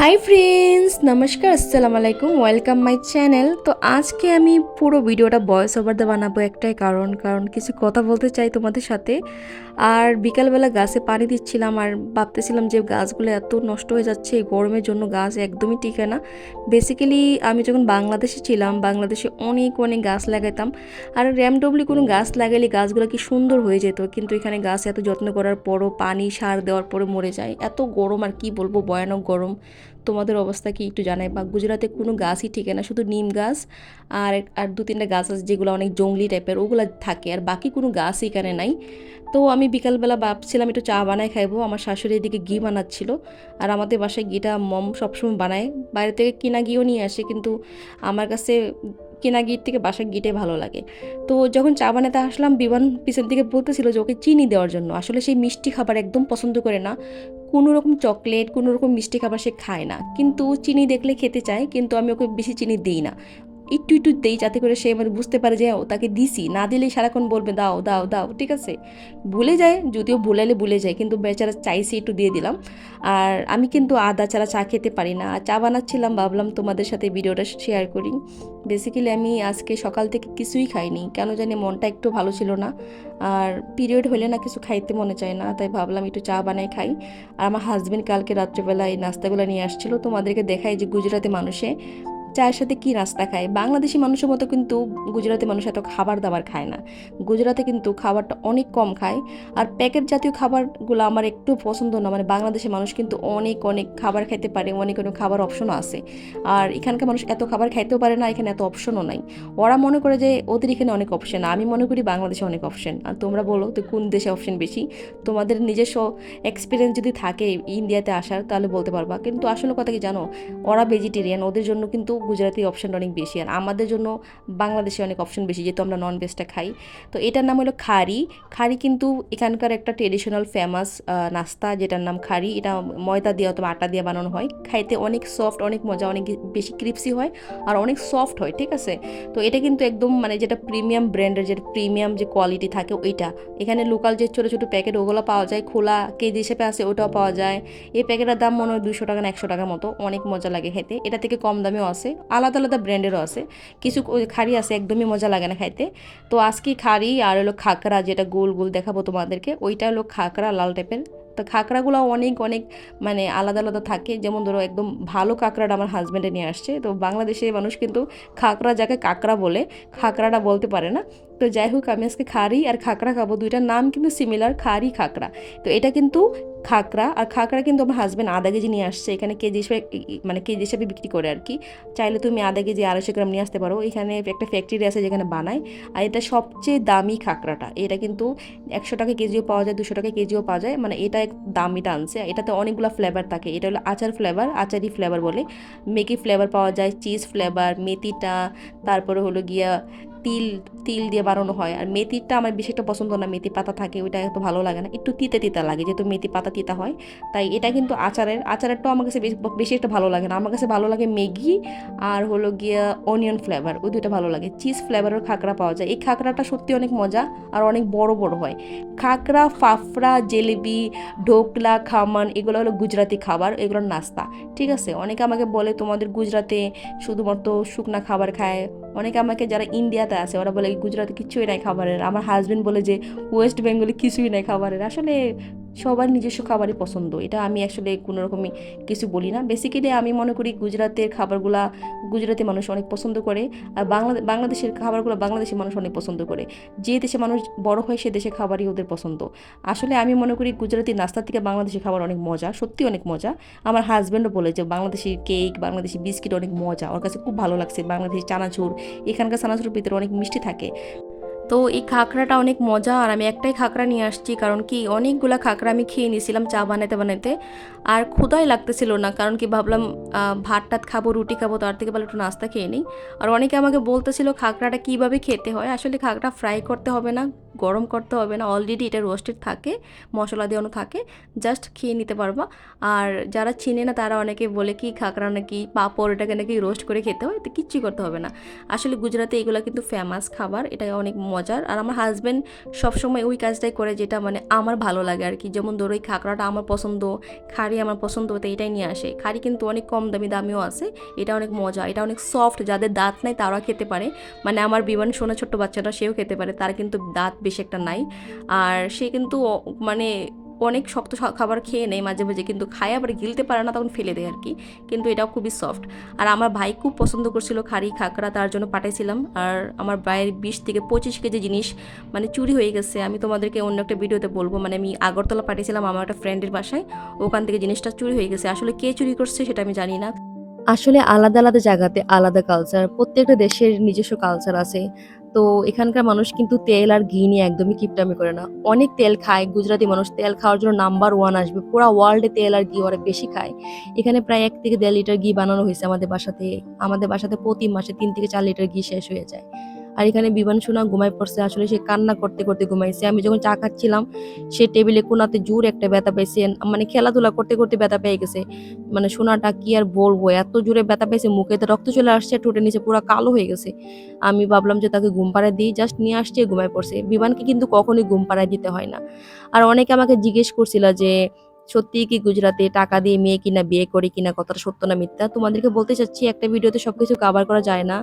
Hi friends নমস্কার, আসসালামু আলাইকুম ওয়েলকাম মাই চ্যানেল তো আজকে আমি পুরো ভিডিওটা ভয়েস ওভার দিয়ে বানাবো একটাই কারণ কারণ কিছু কথা বলতে চাই তোমাদের সাথে। আর বিকালবেলা গাছে পানি দিচ্ছিলাম আর ভাবতেছিলাম যে গাছগুলো এত নষ্ট হয়ে যাচ্ছে, এই গরমের জন্য গাছ একদমই টিকে না। বেসিক্যালি আমি যখন বাংলাদেশে ছিলাম, বাংলাদেশে অনেক অনেক গাছ লাগাইতাম। আর র্যামডবলি কোনো গাছ লাগালে গাছগুলো কি সুন্দর হয়ে যেত, কিন্তু এখানে গাছ এত যত্ন করার পরও পানি সার দেওয়ার পরে মরে যায়। এত গরম আর কি বলব, ভয়ানক গরম। তোমাদের অবস্থা কি একটু জানাই? বা গুজরাতে কোনো গাছই ঠিক না, শুধু নিম গাছ আর আর দু তিনটা গাছ আছে যেগুলো অনেক জঙ্গলি টাইপের ওগুলো থাকে আর বাকি কোনো গাছই এখানে নাই। তো আমি বিকালবেলা ভাবছিলাম একটু চা বানায় খাইবো, আমার শাশুড়ি এদিকে ঘি বানাচ্ছিল আর আমাদের বাসায় ঘিটা মম সবসময় বানায়। বাইরে থেকে কিনা ঘিও নিয়ে আসে কিন্তু আমার কাছে কেনা গিট থেকে বাসার গিটে ভালো লাগে। তো যখন চা বানাতে আসলাম, বিমান পিছন থেকে বলতেছিল যে ওকে চিনি দেওয়ার জন্য। আসলে সেই মিষ্টি খাবার একদম পছন্দ করে না। কোনো রকম চকলেট, কোনো রকম মিষ্টি খাবার সে খায় না। কিন্তু চিনি দেখলে খেতে চায়, কিন্তু আমি ওকে বেশি চিনি দিই না। একটু একটু দেই যাতে করে সে মানে বুঝতে পারে যে তাকে দিছি। না দিলেই সারাক্ষণ বলবে, দাও দাও দাও। ঠিক আছে? ভুলে যায়, যদিও ভুলালে ভুলে যায়, কিন্তু বেচারা চাইছি একটু দিয়ে দিলাম। আর আমি কিন্তু আদা ছাড়া চা খেতে পারি না। চা বানাচ্ছিলাম, ভাবলাম তোমাদের সাথে ভিডিওটা শেয়ার করি। বেসিক্যালি আমি আজকে সকাল থেকে কিছুই খাইনি। কেন জানি মনটা একটু ভালো ছিল না। আর পিরিয়ড হলে না কিছু খাইতে মনে চায় না, তাই ভাবলাম একটু চা বানাই খাই। আর আমার হাজব্যান্ড কালকে রাত্রেবেলা এই নাস্তাগুলো নিয়ে আসছিল। তোমাদেরকে দেখাই যে গুজরাতে মানুষে। চায়ের সাথে কী নাস্তা খায়? বাংলাদেশি মানুষের মতো কিন্তু গুজরাতি মানুষ এত খাবার দাবার খায় না। গুজরাতে কিন্তু খাবারটা অনেক কম খায়। আর প্যাকেট জাতীয় খাবারগুলো আমার একটু পছন্দ না। মানে বাংলাদেশের মানুষ কিন্তু অনেক অনেক খাবার খাইতে পারে, অনেক অনেক খাবার অপশনও আছে। আর এখানকার মানুষ এত খাবার খাইতেও পারে না, এখানে এত অপশনও নাই। ওরা মনে করে যে ওদের এখানে অনেক অপশন আমি মনে করি বাংলাদেশে অনেক অপশন আর তোমরা বলো তো কোন দেশে অপশন বেশি? তোমাদের নিজস্ব এক্সপিরিয়েন্স যদি থাকে ইন্ডিয়াতে আসার, তাহলে বলতে পারবা। কিন্তু আসলে কথা কি জানো? ওরা ভেজিটেরিয়ান ওদের জন্য কিন্তু গুজরাটি অপশানটা অনেক বেশি। আর আমাদের জন্য বাংলাদেশে অনেক অপশন বেশি, যেহেতু আমরা নন ভেজটা খাই। তো এটার নাম হলো খারি। খারি কিন্তু এখানকার একটা ট্রেডিশনাল ফেমাস নাস্তা যেটার নাম খারি। এটা ময়দা দিয়ে অথবা আটা দিয়ে বানানো হয়। খাইতে অনেক সফট অনেক মজা, অনেক বেশি ক্রিপসি হয় আর অনেক সফট হয়, ঠিক আছে? তো এটা কিন্তু একদম মানে যেটা প্রিমিয়াম ব্র্যান্ডের যেটা প্রিমিয়াম যে কোয়ালিটি থাকে ওইটা। এখানে লোকাল যে ছোটো ছোটো প্যাকেট ওগুলো পাওয়া যায়। খোলা কেজি হিসেবে আছে ওটাও পাওয়া যায়। এই প্যাকেটের দাম মনে হয় দুশো টাকা না একশো টাকার মতো। অনেক মজা লাগে খেতে। এটা থেকে কম দামেও আছে। আলাদা আলাদা ব্র্যান্ডেরও আছে। কিছু খাড়ি আছে, একদমই মজা লাগে না খাইতে। তো আজকে খাড়ি আর হলো খাকরা যেটা গোল গোল দেখাবো তোমাদেরকে, ওইটা হলো খাকরা লাল টাইপের তো খাকড়াগুলো অনেক অনেক মানে আলাদা আলাদা থাকে, যেমন ধরো একদম ভালো কাঁকড়াটা আমার হাজব্যান্ডে নিয়ে আসছে। তো বাংলাদেশে মানুষ কিন্তু খাকড়া যাকে কাঁকড়া বলে, খাকড়াটা বলতে পারে না। তো যাই হোক, আমি আজকে খারি আর খাকড়া খাব, দুইটার নাম কিন্তু সিমিলার খারি খাকড়া। তো এটা কিন্তু খাকড়া আর খাকড়া কিন্তু আমার হাজব্যান্ড আধা কেজি নিয়ে আসছে। এখানে কেজি হিসেবে মানে কেজি হিসেবে বিক্রি করে আর কি। চাইলে তুমি আধা কেজি আড়াইশো গ্রাম নিয়ে আসতে পারো। এখানে একটা ফ্যাক্টরি আছে যেখানে বানায়। আর এটা সবচেয়ে দামি খাকড়াটা এটা কিন্তু একশো টাকা কেজিও পাওয়া যায়, দুশো টাকা কেজিও পাওয়া যায়। মানে এটা এক দামিটা আনছে এটাতে অনেকগুলো ফ্লেভার থাকে। এটা হলো আচার ফ্লেভার আচারি ফ্লেভার বলে। মেকি ফ্লেভার পাওয়া যায় চিজ ফ্লেভার মেথিটা, তারপরে হলো গিয়া তিল তিল দিয়ে বানানো হয়। আর মেথিটা আমার বেশি একটা পছন্দ না, মেথি পাতা থাকে, ওইটা এত ভালো লাগে না। একটু তিতে তিতা লাগে, যেহেতু মেথি পাতা তিতা হয়। তাই এটা কিন্তু আচারের, আচারেরটাও আমার কাছে বেশি একটা ভালো লাগে না। আমার কাছে ভালো লাগে ম্যাগি আর হলো গিয়া অনিয়ন ফ্লেভার, ওই দুইটা ভালো লাগে। চিজ ফ্লেভারের খাকড়া পাওয়া যায়। এই খাকড়াটা সত্যি অনেক মজা আর অনেক বড় বড় হয়। খাকড়া, ফাফড়া, জেলেবি, ঢোকলা, খামান, এগুলো হলো গুজরাতি খাবার এগুলোর নাস্তা। ঠিক আছে? অনেকে আমাকে বলে, তোমাদের গুজরাতে শুধুমাত্র শুকনা খাবার খায়। অনেকে আমাকে, যারা ইন্ডিয়াতে আছে। ওরা বলে গুজরাতে কিছুই নাই খাবারের। আমার হাজব্যান্ড বলে যে ওয়েস্ট বেঙ্গলে কিছুই নাই খাবারের। আসলে সবার নিজস্ব খাবারই পছন্দ। এটা আমি আসলে কোনো রকমই কিছু বলি না। বেসিক্যালি আমি মনে করি গুজরাতের খাবারগুলা গুজরাতি মানুষ অনেক পছন্দ করে, আর বাংলা, বাংলাদেশের খাবারগুলো বাংলাদেশের মানুষ অনেক পছন্দ করে। যে দেশে মানুষ বড় হয় সে দেশে খাবারই ওদের পছন্দ। আসলে আমি মনে করি গুজরাতি নাস্তা থেকে বাংলাদেশি খাবার অনেক মজা, সত্যি অনেক মজা। আমার হাজব্যান্ডও বলে যে বাংলাদেশি কেক বাংলাদেশি বিস্কিট অনেক মজা। ওর কাছে খুব ভালো লাগছে। বাংলাদেশি চানাচুর, এখানকার চানাচুরের ভিতরে অনেক মিষ্টি থাকে। তো এই খাঁকড়াটা অনেক মজা আর আমি একটাই খাঁকড়া নিয়ে আসছি, কারণ কি অনেকগুলো খাঁকড়া আমি খেয়ে নিয়েছিলাম চা বানাতে বানাতে। আর ক্ষুদাই লাগতেছিল না, কারণ কি ভাবলাম ভাত টাত খাব, রুটি খাব, তার থেকে ভালো একটু নাস্তা খেয়ে নিই। আর অনেকে আমাকে বলতেছিল খাকড়াটা কীভাবে খেতে হয়, আসলে খাঁকড়া ফ্রাই করতে হবে না। গরম করতে হবে না অলরেডি এটা রোস্টেড থাকে, মশলা দেওয়ানো থাকে জাস্ট খেয়ে নিতে পারবা। আর যারা চিনে না, তারা অনেকে বলে কি খাকরা নাকি পাঁপড়, এটাকে নাকি রোস্ট করে খেতে হয়, তো কিচ্ছু করতে হবে না। আসলে গুজরাটে এগুলো কিন্তু ফেমাস খাবার এটা অনেক মজার। আর আমার হাজব্যান্ড সবসময় ওই কাজটাই করে, যেটা মানে আমার ভালো লাগে আর কি। যেমন ধরো, এই খাকরাটা আমার পছন্দ, খাড়ি আমার পছন্দ, তো এটাই নিয়ে আসে। খাড়ি কিন্তু অনেক কম দামি দামিও আছে, এটা অনেক মজা, এটা অনেক সফট যাদের দাঁত নাই তারা খেতে পারে। মানে আমার বিমান শোনা ছোট্ট বাচ্চাটা, সেও খেতে পারে, তার কিন্তু দাঁত বেশি একটা নাই। আর সে কিন্তু মানে অনেক শক্ত খাবার খেয়ে নেয় মাঝে মাঝে, কিন্তু খায়, আবার গিলতে পারে না, তখন ফেলে দেয় আর কি কিন্তু এটাও খুবই সফট আর আমার ভাই খুব পছন্দ করছিল খাড়ি খাকড়া, তার জন্য পাঠাইছিলাম। আর আমার ভাইয়ের বিশ থেকে পঁচিশ কেজি জিনিস মানে চুরি হয়ে গেছে। আমি তোমাদেরকে অন্য একটা ভিডিওতে বলব। মানে আমি আগরতলা পাঠিয়েছিলাম আমার একটা ফ্রেন্ডের বাসায়। ওখান থেকে জিনিসটা চুরি হয়ে গেছে। আসলে কে চুরি করছে সেটা আমি জানি না। আসলে আলাদা আলাদা জায়গাতে আলাদা কালচার প্রত্যেকটা দেশের নিজস্ব কালচার আছে। তো এখানকার মানুষ কিন্তু তেল আর ঘি নিয়ে একদমই কিপটামি করে না। অনেক তেল খায়, গুজরাটি মানুষ তেল খাওয়ার জন্য নাম্বার ওয়ান আসবে। পুরো ওয়ার্ল্ডে তেল আর ঘি অনেক বেশি খায়। এখানে প্রায় এক থেকে দেড় লিটার ঘি বানানো হয়েছে আমাদের বাসাতে। আমাদের বাসাতে প্রতি মাসে তিন থেকে চার লিটার ঘি শেষ হয়ে যায়। আর এখানে বিমান সোনা ঘুমাই পড়ছে। আসলে সে কান্না করতে করতে ঘুমাইছে। আমি যখন চা খাচ্ছিলাম, সে টেবিলে কোনাতে জোর একটা ব্যথা পেয়েছে মানে খেলাধুলা করতে করতে ব্যথা পেয়ে গেছে। মানে সোনাটা কি আর বলব? এত জোরে ব্যথা পেয়েছে মুখেতে রক্ত চলে আসছে, ঠোঁটের নিচে পুরো কালো হয়ে গেছে। আমি ভাবলাম যে তাকে ঘুম পাড়ায় দিই, জাস্ট নিয়ে আসছে, ঘুমায় পড়ছে। বিমানকে কিন্তু কখনোই ঘুম পাড়ায় দিতে হয় না। আর অনেকে আমাকে জিজ্ঞেস করছিল যে সত্যি কি গুজরাতে টাকা দিয়ে মেয়ে কিনা, বিয়ে করে কিনা কথাটা সত্য না মিথ্যা? তোমাদেরকে বলতে চাচ্ছি, একটা ভিডিওতে সবকিছু কভার করা যায় না।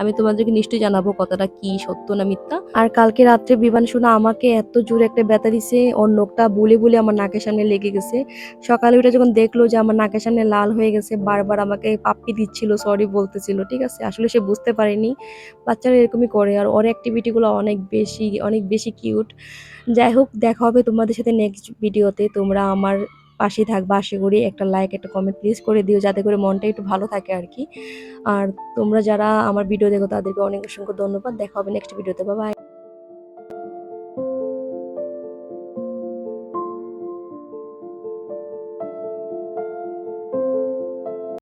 আমি তোমাদেরকে নিশ্চয়ই জানাব কথাটা কি সত্য না মিথ্যা। আর কালকে রাত্রে বিমান শোনা আমাকে এত জোরে একটা ব্যথা দিছে, ওর নোকটা বলে বলে আমার নাকের সামনে লেগে গেছে। সকালে উঠে যখন দেখল যে আমার নাকের সামনে লাল হয়ে গেছে, বারবার আমাকে পাপ্পি দিচ্ছিল সরি বলতেছিল, ঠিক আছে? আসলে সে বুঝতে পারেনি। বাচ্চারা এরকমই করে, আর ওর অ্যাক্টিভিটিগুলো অনেক বেশি অনেক বেশি কিউট যাই হোক, দেখা হবে তোমাদের সাথে নেক্সট ভিডিওতে তোমরা আমার পাশে থাকবা আশা করি একটা লাইক একটা কমেন্ট প্লিজ করে দিও, যাতে করে মনটা একটু ভালো থাকে আর কি। আর তোমরা যারা আমার ভিডিও দেখো, তাদেরকে অনেক অসংখ্য ধন্যবাদ। দেখা হবে নেক্সট ভিডিওতে বাই